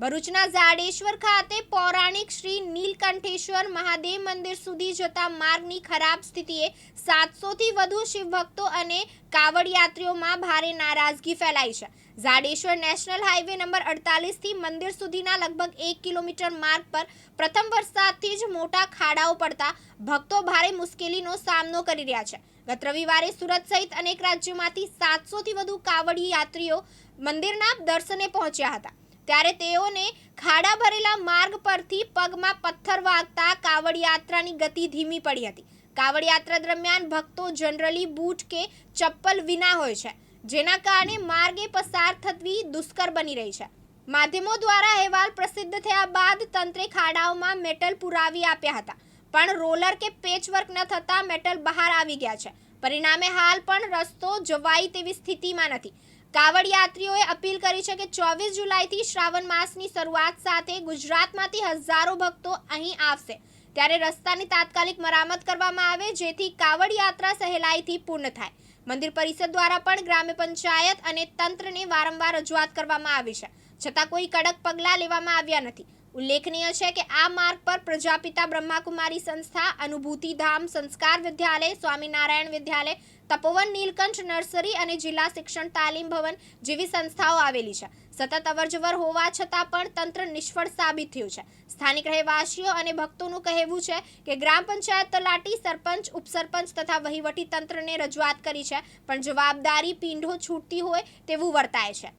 ભરૂચના ઝાડેશ્વર ખાતે પૌરાણિક શ્રી નીલકંઠેશ્વર મહાદેવ મંદિર સુધી જતા માર્ગની ખરાબ સ્થિતિએ સાતસોથી વધુ શિવભક્તો અને કાવડ યાત્રીઓમાં ભારે નારાજગી ફેલાઈ છે. ઝાડેશ્વર નેશનલ હાઈવે નંબર અડતાલીસથી મંદિર સુધીના લગભગ એક કિલોમીટર માર્ગ પર પ્રથમ વરસાદથી જ મોટા ખાડાઓ પડતા ભક્તો ભારે મુશ્કેલીનો સામનો કરી રહ્યા છે. ગત રવિવારે સુરત સહિત અનેક રાજ્યોમાંથી સાતસોથી વધુ કાવડી યાત્રીઓ મંદિરના દર્શને પહોંચ્યા હતા. ત્યારે તેઓને ખાડા ભરેલા માર્ગ પરથી પગમાં પથ્થર વાગતા કાવડ યાત્રાની ગતિ ધીમી પડી હતી. કાવડ યાત્રા દરમિયાન ભક્તો જનરલી બૂટ કે ચપ્પલ વિના હોય છે, જેના કારણે માર્ગે પસાર થવી દુષ્કર બની રહી છે. માધ્યમો દ્વારા અહેવાલ પ્રસિદ્ધ થયા બાદ તંત્રે ખાડાઓમાં મેટલ પુરાવી આપ્યા હતા, પણ રોલર કે પેચવર્ક ન થતાં મેટલ બહાર આવી ગયા છે. પરિણામે હાલ પણ રસ્તો જવાય તેવી સ્થિતિમાં નથી. કાવડ યાત્રીઓએ અપીલ કરી છે કે ચોવીસ જુલાઈથી શ્રાવણ માસની શરૂઆત સાથે ગુજરાતમાંથી હજારો ભક્તો અહીં આવશે. ત્યારે રસ્તાની તાત્કાલિક મરામત કરવામાં આવે, જેથી કાવડ યાત્રા સહેલાઈથી પૂર્ણ થાય. મંદિર પરિષદ દ્વારા પણ ગ્રામ્ય પંચાયત અને તંત્રને વારંવાર રજૂઆત કરવામાં આવી છે. છતાં કોઈ કડક પગલાં લેવામાં આવ્યા નથી. ઉલ્લેખનીય છે કે આ માર્ગ પર પ્રજાપિતા બ્રહ્માકુમારી સંસ્થા અનુભૂતિ ધામ સંસ્કાર વિદ્યાલય, સ્વામિનારાયણ વિદ્યાલય, તપોવન નીલકંઠ નર્સરી અને જિલ્લા શિક્ષણ તાલીમ ભવન જેવી સંસ્થાઓ આવેલી છે. સતત અવરજવર હોવા છતાં પણ તંત્ર નિષ્ફળ સાબિત થયું છે. સ્થાનિક રહેવાસીઓ અને ભક્તોનું કહેવું છે કે ગ્રામ પંચાયત તલાટી સરપંચ, ઉપસરપંચ તથા વહીવટી તંત્રને રજૂઆત કરી છે, પણ જવાબદારી પીંઢો છૂટતી હોય તેવું વર્તાય છે.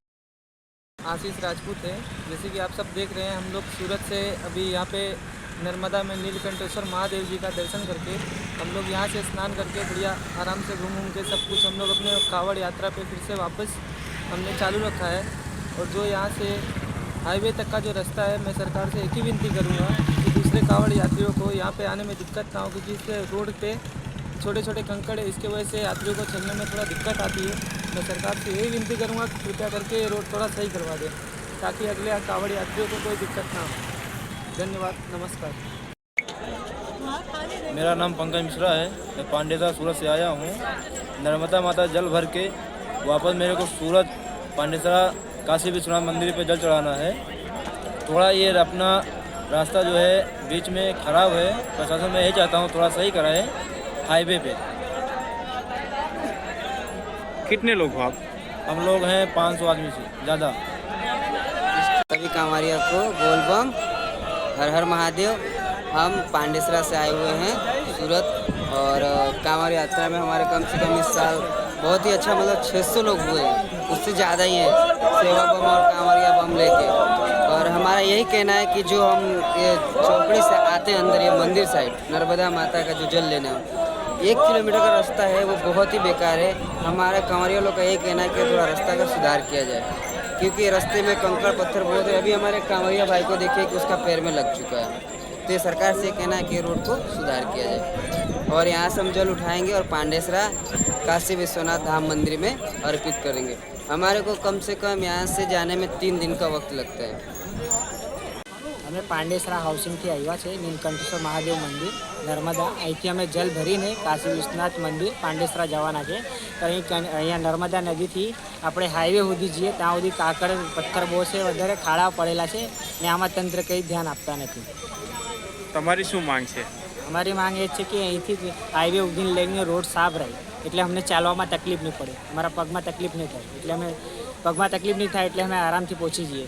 आशीष राजपूत है। जैसे कि आप सब देख रहे हैं, हम लोग सूरत से अभी यहाँ पे नर्मदा में नीलकंठेश्वर महादेव जी का दर्शन करके हम लोग यहाँ से स्नान करके बढ़िया आराम से घूम घूम के सब कुछ हम लोग अपने कावड़ यात्रा पे फिर से वापस हमने चालू रखा है। और जो यहाँ से हाईवे तक का जो रास्ता है, मैं सरकार से एक ही विनती करूँगा कि दूसरे कावड़ यात्रियों को यहाँ पे आने में दिक्कत ना हो, क्योंकि इस रोड पे छोटे छोटे कंकड़ है, इसके वजह से यात्रियों को चलने में थोड़ा दिक्कत आती है। मैं सरकार से यही विनती करूँगा कि कृपया करके ये रोड थोड़ा सही करवा दें, ताकि अगले कावड़ यात्रियों को कोई दिक्कत ना हो। धन्यवाद, नमस्कार। मेरा नाम पंकज मिश्रा है, मैं पांडेता सूरत से आया हूँ। नर्मदा माता जल भर के वापस मेरे को सूरत पांडेसरा काशी विश्वनाथ मंदिर पर जल चढ़ाना है। थोड़ा ये अपना रास्ता जो है, बीच में खराब है, प्रशासन मैं यही चाहता हूँ थोड़ा सही कराए। हाईवे पे। कितने लोग हो आप? हम लोग हैं 500 आदमी से ज़्यादा। सभी कांवरिया को बोलबम हर हर महादेव हम पांडेसरा से आए हुए हैं सूरत और कांवर यात्रा में हमारे कम से कम इस साल बहुत ही अच्छा मतलब 600 लोग हुए हैं उससे ज़्यादा ही है सेवा बम और कांवरिया बम लेके। और हमारा यही कहना है कि जो हम ये चौकड़ी से आते हैं अंदर ये मंदिर साइड नर्मदा माता का जो जल लेना है एक किलोमीटर का रास्ता है, वो बहुत ही बेकार है। हमारे कंवरिया लोग का ये कहना है कि थोड़ा रास्ता का सुधार किया जाए, क्योंकि रास्ते में कंकड़ पत्थर बहुत है। अभी हमारे कांवरिया भाई को देखिए कि उसका पैर में लग चुका है। तो ये सरकार से कहना है कि रोड को सुधार किया जाए। और यहाँ से हम जल उठाएँगे और पांडेसरा, काशी विश्वनाथ धाम मंदिर में अर्पित करेंगे। हमारे को कम से कम यहाँ से जाने में तीन दिन का वक्त लगता है। અમે પાંડેસરા હાઉસિંગથી આવ્યા છે નીલકંઠેશ્વર મહાદેવ મંદિર નર્મદા. અહીંથી અમે જલ ભરીને કાશી વિશ્વનાથ મંદિર પાંડેસરા જવાના છે. તો અહીં અહીંયા નર્મદા નદીથી આપણે હાઈવે સુધી જઈએ ત્યાં સુધી કાકડ પથ્થર બહુ છે વધારે ખાડા પડેલા છે ને આમાં તંત્ર કંઈ ધ્યાન આપતા નથી. તમારી શું માંગ છે? અમારી માંગ એ છે કે અહીંથી હાઈવે ઉગીને લઈને રોડ સાફ રહે એટલે અમને ચાલવામાં તકલીફ નહીં પડે અમારા પગમાં તકલીફ નહીં થાય એટલે અમે પગમાં તકલીફ નહીં થાય એટલે અમે આરામથી પહોંચી જઈએ.